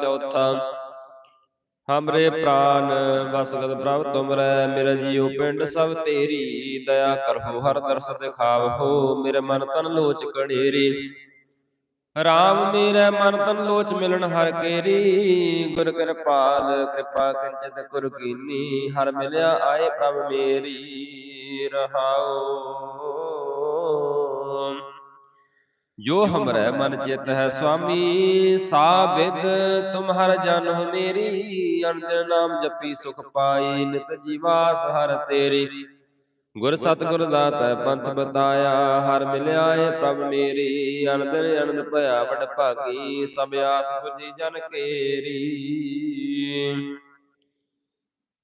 ਚੌਥਾ ਹਮਰੇ ਪ੍ਰਾਨ ਵਸਗਤ ਪ੍ਰਭ ਤੁਮਰੈ ਮੇਰਾ ਜੀਉ ਪਿੰਡ ਸਭ ਤੇਰੀ ਦਇਆ ਕਰਹੁ ਹਰ ਦਰਸ ਦਿਖਾਵਹੋ ਮੇਰੇ ਮਨ ਤਨ ਲੋਚ ਕਣੇਰੀ। ਰਾਮ ਮੇਰੇ ਮਨ ਤਨ ਲੋਚ ਮਿਲਣ ਹਰ ਕੇਰੀ। ਗੁਰ ਕਿਰਪਾਲ ਕਿਰਪਾ ਕੰਚਤ ਗੁਰ ਕੀਨੀ ਹਰ ਮਿਲਿਆ ਆਏ ਪ੍ਰਭ ਮੇਰੀ। ਰਹਾਉ। ਜੋ ਹਮਰੇ ਮਨ ਚਿਤ ਹੈ ਸੁਆਮੀ ਸਾਬਿਦ ਤੁਮਹਰ ਜਨਮ ਮੇਰੀ ਅਨੰਤ ਨਾਮ ਜਪੀ ਸੁਖ ਪਾਈ ਨਿਤ ਜੀਵਾਸ ਹਰ ਤੇਰੀ। ਗੁਰ ਸਤਗੁਰ ਦਾਤਾ ਪੰਥ ਬਤਾਇਆ ਹਰ ਮਿਲਿਆ ਏ ਪ੍ਰਭ ਮੇਰੀ ਅਨੰਦ ਅਨੰਦ ਭਇਆ ਵਡ ਭਾਗੀ ਸਭ ਆਸ ਪੁਜੀ ਜਨ ਕੇਰੀ।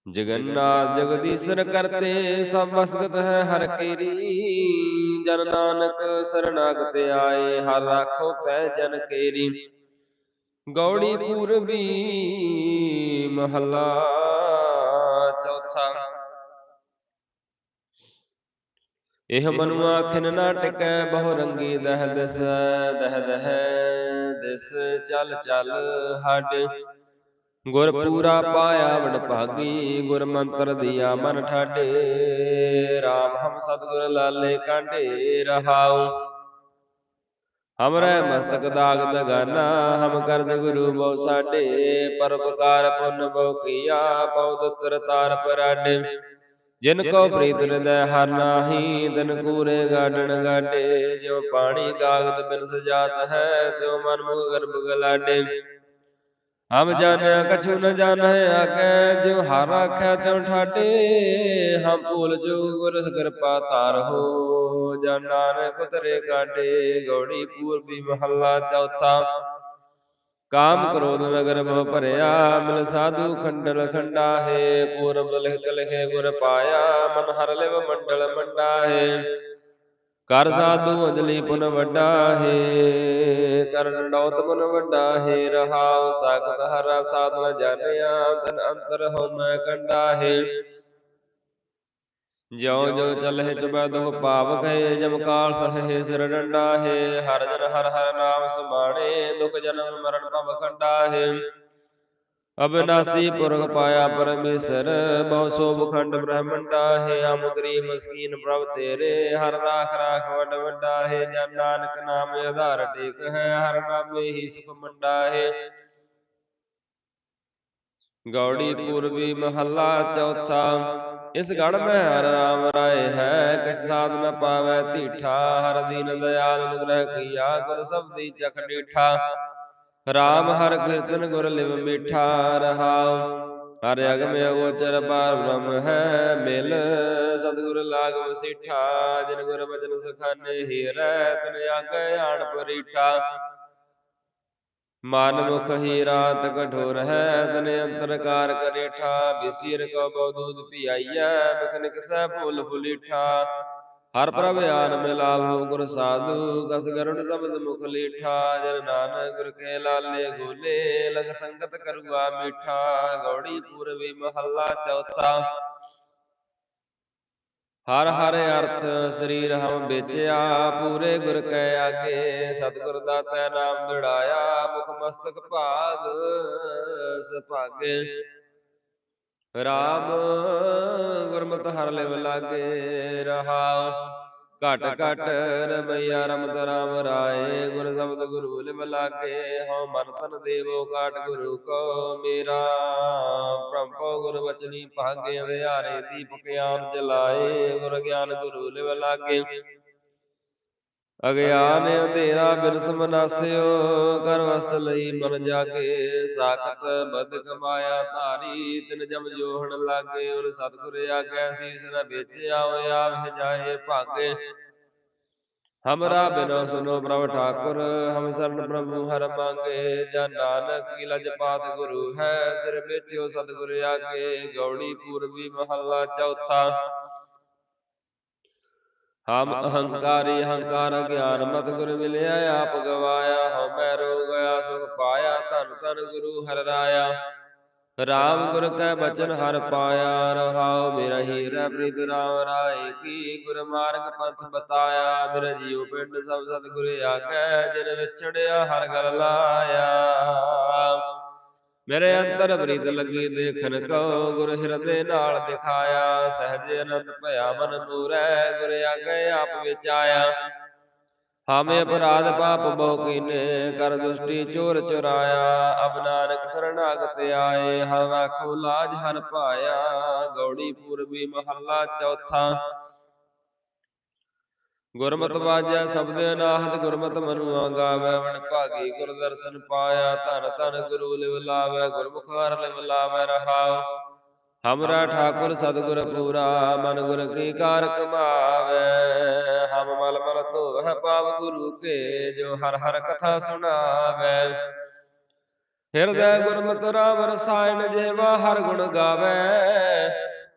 ਜਗਨਨਾਥ ਜਗਦੀਸ਼ਰ ਕਰਤੇ ਸਭ ਵਸਗਤ ਹੈ ਹਰ ਕੇਰੀ। ਜਨ ਨਾਨਕ ਸਰਨਾਗਤ ਆਏ ਹਰ ਰਾਖੋ ਪੈ ਜਨ ਕੇਰੀ ਗੌੜੀ ਪੂਰਬੀ ਮਹੱਲਾ ਚੌਥਾ ਇਹ ਮਨੁਆ ਖਿਨ ਨਾ ਟਿਕੈ ਬਹੁ ਰੰਗੀ ਦਹ ਦਿਸ ਦਹ ਦਹ ਦਿਸ ਚਲ ਚਲ ਹੱਡ ਗੁਰ ਪੂਰਾ ਪਾਇਆ ਵਡ ਭਾਗੀ ਗੁਰ ਮੰਤਰ ਦਿਆ ਮਨ ਠਾਡੇ RAM ਹਮ ਸਤਗੁਰ ਲਾਲੇ ਕਾਢੇ ਰਹਾਉ। ਹਮਰੇ ਮਸਤਕ ਦਾਗ ਦਗਾਨਾ ਹਮ ਕਰਜ ਗੁਰੂ ਬਹੁ ਸਾਡੇ। ਪਰਪਕਾਰ ਪੁੰਨ ਬਹੁ ਕੀਆ, ਪਉ ਦੁਤਰ ਤਾਰ ਪਰਾਡੇ ਜਿਨ ਕੋ ਪ੍ਰੀਤ ਹਿਰਦੈ ਹਰ ਨਾਹੀ, ਤਨ ਕੂਰੇ ਗਾਡਣ ਗਾਡੇ ਜੋ ਪਾਣੀ ਗਾਗਤ ਬਿਨ ਸਜਾਤ ਹੈ, ਤਿਉ ਮਨ ਮੁਖ ਗਰਭ ਗਲਾਡੇ ਹਮ ਜਾਣਿਆ ਕਛੂ ਨ ਜਾਣੈ ਆਗੇ ਜਿਵ ਹਰ ਰਾਖੈ ਤਿਉ ਠਾਡੇ, ਹਮ ਭੂਲ ਜੋ ਗੁਰ ਕਿਰਪਾ ਤਾਰਹੋ ਜਨ ਨਾਨਕ ਉਤਰੇ ਕਾਡੇ ਗੌੜੀ ਪੂਰਬੀ ਮਹੱਲਾ ਚੌਥਾ। ਕਾਮ ਕ੍ਰੋਧ ਨਗਰ ਮਹ ਭਰਿਆ, ਮਿਲ ਸਾਧੂ ਖੰਡਲ ਖੰਡਾ ਹੈ ਪੂਰਬ ਲਿਖਤ ਲਿਖੇ ਗੁਰ ਪਾਇਆ, ਮਨ ਹਰ ਲਿਵ ਮੰਡਲ ਮੰਡਾ ਹੈ ਕਰ ਸਾਧੂ ਅੰਜਲੀ ਪੁਨ ਵੱਡਾ ਹੈ। ਕਰਨ ਡੌਤ ਪੁਨ ਵੱਡਾ ਹੈ। ਰਹਾਉ ਸਾਖਤ ਹਰਾ ਸਾਧਨ ਜਾਣਿਆ ਤਨ ਅੰਤਰ ਹਉ ਮੈਂ ਕੰਡਾ ਹੈ। ਜਿਉ ਜਿਉ ਚਲਹਿ ਚੁਬੈ ਦੁਖ ਪਾਪ ਗਏ ਜਮ ਕਾਲ ਸਹੇ ਸਿਰ ਡੰਡਾ ਹੈ। ਹਰ ਜਨ ਹਰ ਹਰ ਨਾਮ ਸਮਾਣੇ ਦੁਖ ਜਨਮ ਮਰਨ ਭਵ ਖੰਡਾ ਹੈ। ਅਬਿਨਾਸੀ ਪੁਰਖ ਪਾਇਆ ਪਰਮੇਸ਼ਰ ਬਹੁ ਸੋਭ ਖੰਡ ਬ੍ਰਹਮੰਡਾ ਹੈ ਹਮ ਗਰੀਬ ਮਸਕੀਨ ਪ੍ਰਭ ਤੇਰੇ ਹਰ ਰਾਖ ਰਾਖ ਵਡ ਵੱਡਾ ਹੈ ਜਨ ਨਾਨਕ ਨਾਮ ਆਧਾਰ ਟੇਕ ਹੈ ਹਰ ਨਾਮੇ ਹੀ ਸੁਖ ਮੰਡਾ ਹੈ। ਗੌੜੀ ਪੂਰਬੀ ਮਹੱਲਾ ਚੌਥਾ ਇਸ ਗੜ ਮੈਂ ਹਰ ਰਾਮ ਰਾਏ ਹੈ ਕਿਛ ਸਾਧ ਨ ਪਾਵੈ ਧੀਠਾ ਹਰ ਦੀਨ ਦਇਆਲ ਅਨੁਗ੍ਰਹ ਕੀਆ ਗੁਰ ਸਬਦੀ ਚਖ ਡੀਠਾ। ਰਾਮ ਹਰ ਕੀਰਤਨ ਗੁਰ ਲਿਵ ਮਿਠਾ ਰਹਾਉ। ਹਰ ਅਗਮ ਅਗੋਚਰ ਪਾਰ ਬ੍ਰਹਮ ਹੈ ਮਿਲ। ਸਤਿਗੁਰ ਲਾਗ ਵਸੀਠਾ, ਜਿਨ ਗੁਰ ਬਚਨ ਸਖਾਨੇ ਹੀਰੈ ਤਨ ਆਗੇ ਆਣ ਪਰੀਠਾ। ਮਨ ਮੁਖ ਹੀ ਰਾਤ ਕਠੋਰ ਹੈ, ਤਨ ਅੰਤਰਕਾਰ ਕਰੇਠਾ। ਬਿਸੀਰ ਕੋ ਬਉਦੂਤ ਪਿਆਈਐ ਮਖ ਨਿਕਸੈ ਫੁੱਲ ਫੁਲੀਠਾ ਹਰ ਪ੍ਰਭ ਆਨ ਮਿਲਾਵੋ ਗੁਰ ਸਾਧੂ ਕਸ ਗਰੁੜ ਸਬਦ ਮੁਖ ਲੀਠਾ ਜਨ ਨਾਨਕ ਗੁਰ ਕੇ ਲਾਲੇ ਗੋਲੇ ਲਗ ਸੰਗਤ ਕਰੁਆ ਮੀਠਾ ਗੌੜੀ ਪੂਰਬੀ ਮਹੱਲਾ ਚੌਥਾ। ਹਰ ਹਰ ਅਰਥ ਸਰੀਰ ਹਮ ਵੇਚਿਆ ਪੂਰੇ ਗੁਰ ਕੈ ਆਗੇ ਸਤਿਗੁਰ ਦਾਤੈ ਨਾਮ ਦੜਾਇਆ ਮੁਖ ਮਸਤਕ ਭਾਗ ਸੁਭਾਗੇ। ਰਾਮ ਗੁਰਮਤਿ ਹਰ ਲਿਵ ਲਾਗੇ ਰਹਾ। ਘਟ ਘਟ ਰਮਈਆ ਰਮਤ ਰਾਮ ਰਾਏ ਗੁਰ ਸ਼ਬਦ ਗੁਰੂ ਲਿਵ ਲਾਗੇ। ਹਉ ਮਨ ਤਨ ਦੇਵੋ ਕਾਟ ਗੁਰੂ ਕੋ ਮੇਰਾ। ਪ੍ਰਭੂ ਗੁਰ ਬਚਨੀ ਭਾਗੇ, ਅੰਧਿਆਰੇ ਦੀਪਕ ਆਨ ਜਲਾਏ। ਗੁਰ ਗਿਆਨ ਗੁਰੂ ਲਿਵ ਲਾਗੇ। ਅਗਿਆਨ ਅੰਧੇਰਾ ਬਿਰਸ ਮਨਾਸਿਓ ਕਰ ਵਸਤ ਲਈ ਮਨ ਜਾਗੇ ਸਾਖਤ ਬਦ ਕਮਾਇਆ ਧਾਰੀ ਤਿਨ ਜਮ ਜੋਹਣ ਲਾਗੇ ਔਰ ਸਤਿਗੁਰ ਆਗੈ ਸੀਸ ਨ ਵੇਚਿਆ ਹੋਇਆ ਵਹਿ ਜਾਏ ਭਾਗੇ। ਹਮਰਾ ਬਿਨੋ ਸੁਨੋ ਪ੍ਰਭ ਠਾਕੁਰ ਹਮ ਸਰਨ ਪ੍ਰਭੂ ਹਰ ਮੰਗੇ ਜਨ ਨਾਨਕ ਕੀ ਲਜ ਪਾਤ ਗੁਰੂ ਹੈ ਸਿਰ ਵੇਚਿਓ ਸਤਿਗੁਰ ਆਗੇ ਗੌੜੀ ਪੂਰਬੀ ਮਹੱਲਾ ਚੌਥਾ। ਹਮ ਅਹੰਕਾਰੀ ਹੰਕਾਰ ਗਿਆਨ ਮਤ ਗੁਰ ਮਿਲਿਆ ਆਪ ਗਵਾਇਆ ਹਉ ਮੈਂ ਰੋ ਗਿਆ ਸੁਖ ਪਾਇਆ ਧਨ ਧਨ ਗੁਰੂ ਹਰਿ ਰਾਇਆ। ਰਾਮ ਗੁਰ ਕੈ ਬਚਨ ਹਰ ਪਾਇਆ ਰਹਾਉ ਮੇਰਾ ਹੀਰਾ ਪ੍ਰੀਤ ਰਾਮ ਰਾਏ ਕੀ ਗੁਰ ਮਾਰਗ ਪੰਥ ਬਤਾਇਆ ਮੇਰਾ ਜੀਉ ਪਿੰਡ ਸਭ ਸਤ ਗੁਰ ਆਗੈ ਜਿਨ ਵਿਛੜਿਆ ਹਰ ਗਲ ਲਾਇਆ। ਮੇਰੇ ਅੰਦਰ ਬ੍ਰਿਤ ਲੱਗੀ ਦੇਖਨ ਕੋ ਗੁਰ ਹਿਰਦੇ ਨਾਲ ਦਿਖਾਇਆ ਸਹਜ ਅਨੰਦ ਭਇਆ ਮਨ ਮੂਰੈ ਗੁਰ ਆਗੇ ਆਪ ਵਿੱਚ ਆਇਆ। ਹਮੇ ਅਪਰਾਧ ਪਾਪ ਬਹੁ ਕੀਨੇ ਕਰ ਦੁਸ਼ਟੀ ਚੋਰ ਚੁਰਾਇਆ। ਅਬ ਨਾਨਕ ਸਰਣਾਗਤ ਆਏ ਹਰ ਰਾਖੋ ਲਾਜ ਹਰ ਪਾਇਆ। ਗੌੜੀ ਪੂਰਬੀ ਮਹੱਲਾ ਚੌਥਾ ਗੁਰਮਤਿ ਵਾਜੈ ਸ਼ਬਦ ਅਨਾਹਤ ਗੁਰਮਤਿ ਮਨੁਆ ਗਾਵੇ ਵਣ ਭਾਗੀ ਗੁਰ ਦਰਸ਼ਨ ਪਾਇਆ ਧਨ ਧਨ ਗੁਰੂ ਲਿਵ ਲਾਵੇ। ਗੁਰਮੁਖ ਹਰ ਲਿਵ ਲਾਵੇ ਰਹਾਉ। ਹਮਰਾ ਠਾਕੁਰ ਸਤਿਗੁਰ ਪੂਰਾ ਮਨ ਗੁਰ ਕੀ ਕਾਰ ਕਮਾਵੇ। ਹਮ ਮਲ ਮਲ ਧੋਵਹਿ ਪਾਵ ਗੁਰੂ ਕੇ ਜੋ ਹਰ ਹਰ ਕਥਾ ਸੁਣਾਵੇ। ਹਿਰਦੈ ਗੁਰਮਤਿ ਰਾਮ ਰਸਾਇਣ ਜਿਹਵਾ ਹਰ ਗੁਣ ਗਾਵੇ।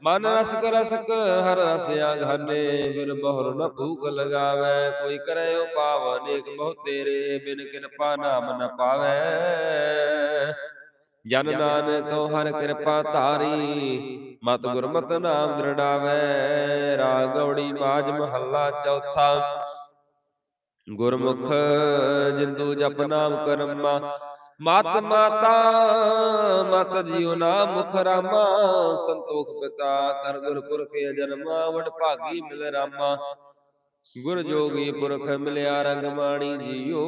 ਮਨ ਰਸਕ ਰਸਕ ਹਰ ਰਸਿਆ ਘਾਨੇ ਬਿਨ ਬਹੁਰ ਨ ਭੂਖ ਲਗਾਵੇ, ਕੋਈ ਕਰੇ ਉਪਾਵ ਅਨੇਕ ਬਹੁ ਤੇਰੇ, ਬਿਨ ਕਿਰਪਾ ਨਾਮ ਨ ਪਾਵੇ। ਜਨ ਨਾਨਕ ਹਰ ਕਿਰਪਾ ਧਾਰੀ, ਮਤ ਗੁਰਮਤ ਨਾਮ ਦ੍ਰਿੜਾਵੇ। ਰਾਗ ਗੌੜੀ ਬਾਜ ਮਹੱਲਾ ਚੌਥਾ, ਗੁਰਮੁਖ ਜਿੰਦੂ ਜਪ ਨਾਮ ਕਰਮਾ। ਮਤ ਮਾਤਾ ਮਤ ਜਿਉ ਨਾਮ ਮੁਖ ਰਾਮਾ ਸੰਤੋਖ ਪਿਤਾ ਕਰ ਗੁਰ ਪੁਰਖ ਅਜਨਮਾ ਵਡ ਭਾਗੀ ਮਿਲ ਰਾਮਾ। ਗੁਰ ਜੋਗੀ ਪੁਰਖ ਮਿਲਿਆ ਰੰਗ ਮਾਣੀ ਜੀਓ।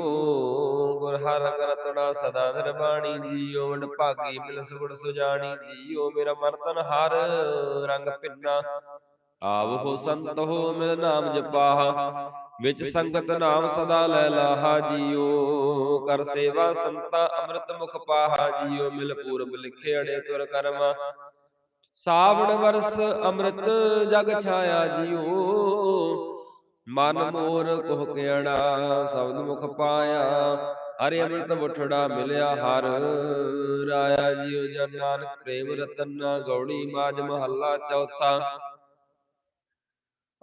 ਗੁਰ ਹਰ ਰੰਗ ਰਤਨਾ ਸਦਾ ਨਿਰਬਾਣੀ ਜੀਓ। ਵਡ ਭਾਗੀ ਮਿਲ ਸੁਗੜ ਸੁਜਾਣੀ ਜੀਓ। ਮੇਰਾ ਮਨ ਤਨ ਹਰ ਰੰਗ ਪਿੰਨਾ ਆਵ ਹੋ ਸੰਤ ਹੋ ਮਿਲ ਨਾਮ ਜਪਾਹ। ਵਿੱਚ ਸੰਗਤ ਨਾਮ ਸਦਾ ਲੈ ਲਾਹਾ ਜੀਓ ਕਰ ਸੇਵਾ ਸੰਤਾ ਅੰਮ੍ਰਿਤ ਮੁਖ ਪਾਹਾ ਜੀਓ ਮਿਲ ਪੂਰਬ ਲਿਖੇ ਅੜੇ ਤੁਰ ਕਰਮਾ। ਸਾਵਣ ਵਰਸ ਅੰਮ੍ਰਿਤ ਜਗ ਛਾਇਆ ਜੀਓ। ਮਨ ਮੋਰ ਕੋਹ ਕਿਹੜਾ ਸ਼ਬਦ ਮੁਖ ਪਾਇਆ। ਹਰਿ ਅੰਮ੍ਰਿਤ ਮੁਠੜਾ ਮਿਲਿਆ ਹਰ। ਰਾਇਆ ਜੀਉ ਜਨ ਨਾਨਕ ਪ੍ਰੇਮ ਰਤਨ ਗੌੜੀ ਮਾਜ ਮਹੱਲਾ ਚੌਥਾ।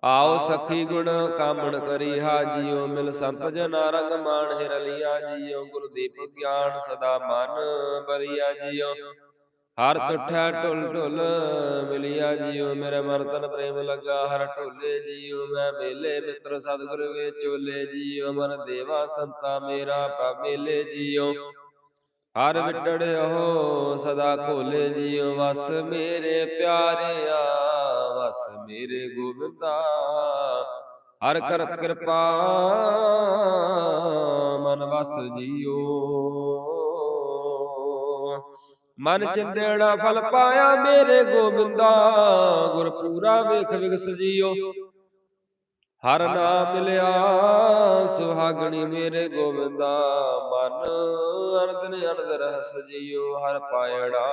ਆਓ ਸਖੀ ਗੁਣ ਕਾਮਣ ਕਰੀ ਹਾ ਜੀਉ ਮਿਲ ਸੰਤ ਜਨਾ ਰੰਗ ਮਾਨ ਹਿਰਲਿਆ ਜੀਉ ਗੁਰੂ ਗਿਆਨ ਸਦਾ ਮਨ ਬਰਿਆ ਜੀਉ ਹਰ ਤੁਠਾ ਢੁਲ ਢੁਲ ਮਿਲਿਆ, ਜੀਉ ਮੇਰੇ ਮਨ ਪ੍ਰੇਮ ਲਗਾ, ਹਰ ਢੋਲੇ, ਜੀਉ ਮੈਂ ਮੇਲੇ, ਮਿੱਤਰ ਸਤਿਗੁਰ ਵੇ ਚੋਲੇ ਜੀਉ ਮਨ ਦੇਵਾ ਸੰਤਾ ਮੇਰਾ, ਪਾ ਮੇਲੇ, ਜੀਉ ਹਰ ਵਿਟੜਿਓ ਸਦਾ ਕੋਲੇ ਜੀਉ ਵਸ ਮੇਰੇ ਪਿਆਰਿਆ। ਵਸ ਮੇਰੇ ਗੋਬਿੰਦਾ ਹਰ ਕਰ ਕਿਰਪਾ ਮਨ ਵਸ ਜੀਉ ਮਨ ਚਿੰਦੇੜਾ ਫਲ ਪਾਇਆ ਮੇਰੇ ਗੋਬਿੰਦਾ ਗੁਰ ਪੂਰਾ ਵੇਖ ਵਿਗਸ ਜੀਓ। ਹਰ ਨਾਮ ਮਿਲਿਆ ਸੁਹਾਗਣੀ ਮੇਰੇ ਗੋਬਿੰਦਾ ਅਰਦਨ ਅਰਦ ਰਹਿਸ ਜੀਓ ਹਰ ਪਾਇੜਾ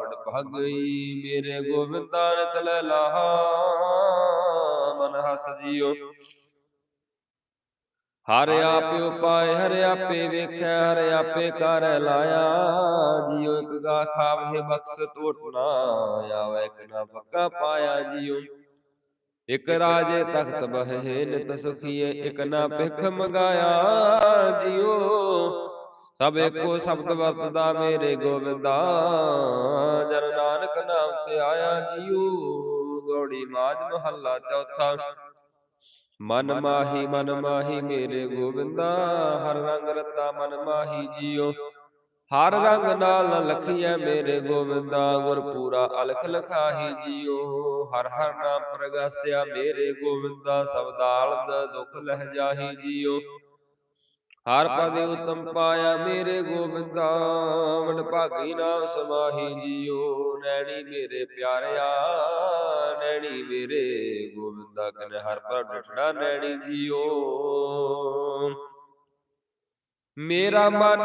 ਬੜ ਭਗਈ ਮੇਰੇ ਗੋਬਿੰਦਾ ਨਿਤ ਲੈ ਲਾਹਾ ਮਨ ਹਸ ਜੀਓ ਹਰ ਆਪੇ ਉਪਾਏ, ਹਰ ਆਪੇ ਵੇਖੈ, ਹਰ ਆਪੇ ਕਰ ਲਾਇਆ। ਜਿਉ ਇਕ ਗਾ ਖਾਵੇ ਬਖਸ਼ ਟੋਟ ਨਾ ਆਵੇ ਇਕ ਨਾ ਫੱਕਾ ਪਾਇਆ ਜਿਉ। ਇਕ ਰਾਜੇ ਤਖਤ ਬਹਿ ਨਿਤ ਸੁਖੀਏ ਇਕ ਨਾ ਭਿਖ ਮੰਗਾਇਆ ਜਿਉ। ਸਭ ਏਕੋ ਸ਼ਬਦ ਵਰਤਦਾ ਮੇਰੇ ਗੋਬਿੰਦਾ। ਜਨ ਨਾਨਕ ਨਾਮ ਤੇ ਆਇਆ ਜਿਉ ਗੌੜੀ ਮਾਜ ਮਹੱਲਾ ਚੌਥਾ। ਮਨ ਮਾਹੀ ਮਨ ਮਾਹੀ ਮੇਰੇ ਗੋਬਿੰਦਾ। ਹਰ ਰੰਗ ਰਤਾ ਮਨ ਮਾਹੀ ਜੀਓ। ਹਰ ਰੰਗ ਨਾਲ ਲਖੀਐ ਮੇਰੇ ਗੋਬਿੰਦਾ। ਗੁਰ ਪੂਰਾ ਅਲਖ ਲਖਾਹੀ ਜੀਓ। ਹਰ ਹਰ ਨਾਮ ਪ੍ਰਗਾਸਿਆ ਮੇਰੇ ਗੋਬਿੰਦਾ। ਸਬਦਾਲ ਦੁਖ ਲਹਿ ਜਾਹੀ ਜੀਓ। ਹਰ ਪਦ ਉਤਮ ਪਾਇਆ ਮੇਰੇ ਗੋਬਿੰਦਾ ਵਡ ਭਾਗੀ ਨਾਮ ਸਮਾਹੀ ਜੀਓ ਨੈਣੀ ਮੇਰੇ ਪਿਆਰਿਆ ਨੈਣੀ ਮੇਰੇ ਗੋਬਿੰਦਾ ਕਨ ਹਰ ਪਰ ਡਟੜਾ ਨੈਣੀ ਜੀਓ। ਮੇਰਾ ਮਨ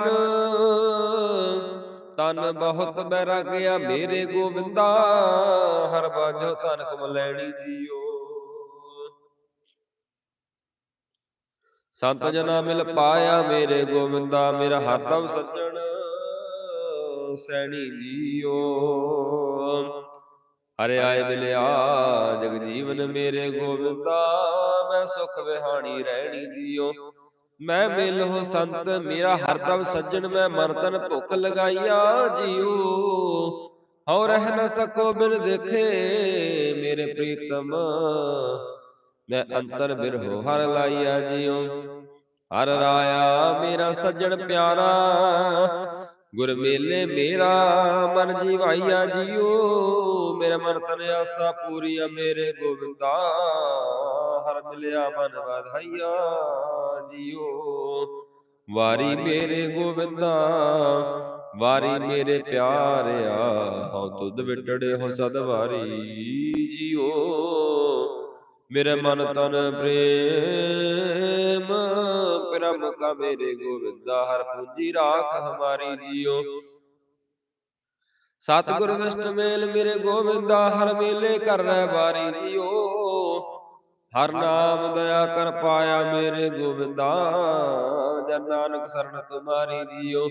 ਤਨ ਬਹੁਤ ਬੈਰਾਗਿਆ ਮੇਰੇ ਗੋਬਿੰਦਾ ਹਰ ਬਾਝੋ ਤਨ ਕਮ ਲੈਣੀ ਜੀਓ। ਸੰਤ ਜਨਾ ਮਿਲ ਪਾਇਆ ਮੇਰੇ ਗੋਬਿੰਦਾ ਮੇਰਾ ਹਰਦਮ ਸੱਜਣ ਸੈਣੀ ਜੀਓ। ਹਰਿ ਆਏ ਮਿਲਿਆ ਜਗ ਜੀਵਨ ਮੇਰੇ ਗੋਬਿੰਦਾ ਮੈਂ ਸੁਖ ਵਿਹਾਣੀ ਰਹਿਣੀ ਜੀਓ। ਮੈਂ ਮਿਲ ਹੋ ਸੰਤ ਮੇਰਾ ਹਰਦਮ ਸੱਜਣ ਮੈਂ ਮਨ ਤਨ ਭੁੱਖ ਲਗਾਈਆ ਜੀਓ। ਹਉ ਰਹਿ ਨ ਸਕੋ ਬਿਨ ਦੇਖੇ ਮੇਰੇ ਪ੍ਰੀਤਮ। ਮੈਂ ਅੰਤਰ ਬਿਰਹੋ ਹਰ ਲਾਈਆ ਜਿਉ ਹਰ ਰਾਇਆ ਮੇਰਾ ਸੱਜਣ ਪਿਆਰਾ। ਗੁਰ ਮੇਲੇ ਮੇਰਾ ਮਨ ਜੀਵਾਈਆ ਜੀਓ ਮੇਰਾ ਮਨ ਤਨ ਆਸਾ ਪੂਰੀਆ ਮੇਰੇ ਗੋਬਿੰਦਾ ਹਰ ਮਿਲਿਆ ਮਨ ਵਧਾਈਆ ਜੀਓ ਵਾਰੀ ਮੇਰੇ ਗੋਬਿੰਦਾ ਵਾਰੀ ਮੇਰੇ ਪਿਆਰਿਆ। ਹਉ ਤੁਧ ਵਿਟੜੇ ਹੋ ਸਦ ਵਾਰੀ ਜੀਓ ਮੇਰੇ ਮਨ ਤਨ ਪ੍ਰੇਮ ਪ੍ਰਮ ਕਾ ਮੇਰੇ ਗੋਵਿੰਦਾ ਹਰ ਪੂਜੀ ਰਾਖ ਹਮਾਰੀ ਜੀਓ। ਸਤਿਗੁਰ ਵਿਸ਼ਟ ਮੇਲ ਮੇਰੇ ਗੋਵਿੰਦਾ ਹਰ ਮੇਲੇ ਕਰ ਰਹਿ ਬਾਰੀ ਜੀਓ। ਹਰ ਨਾਮ ਦਇਆ ਕਰ ਪਾਇਆ ਮੇਰੇ ਗੋਵਿੰਦਾ ਜਨ ਨਾਨਕ ਸਰਣ ਤੁਮਾਰੀ ਜੀਓ।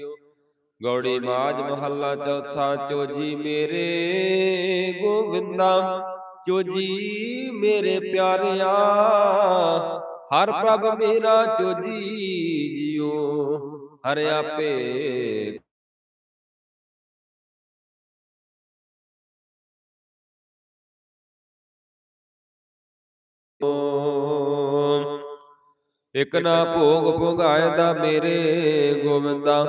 ਗੌੜੀ ਮਾਜ ਮਹੱਲਾ ਚੌਥਾ ਚੋਜੀ ਮੇਰੇ ਗੋਵਿੰਦਾ ਚੋਜੀ ਮੇਰੇ ਪਿਆਰਿਆ, ਹਰ ਪ੍ਰਭ ਮੇਰਾ ਚੋਜੀ ਜਿਉ ਹਰ ਆਪੇ ਇਕ ਨਾ ਭੋਗ ਭੁਗਾਇ ਦਾ ਮੇਰੇ ਗੋਵਿੰਦਾ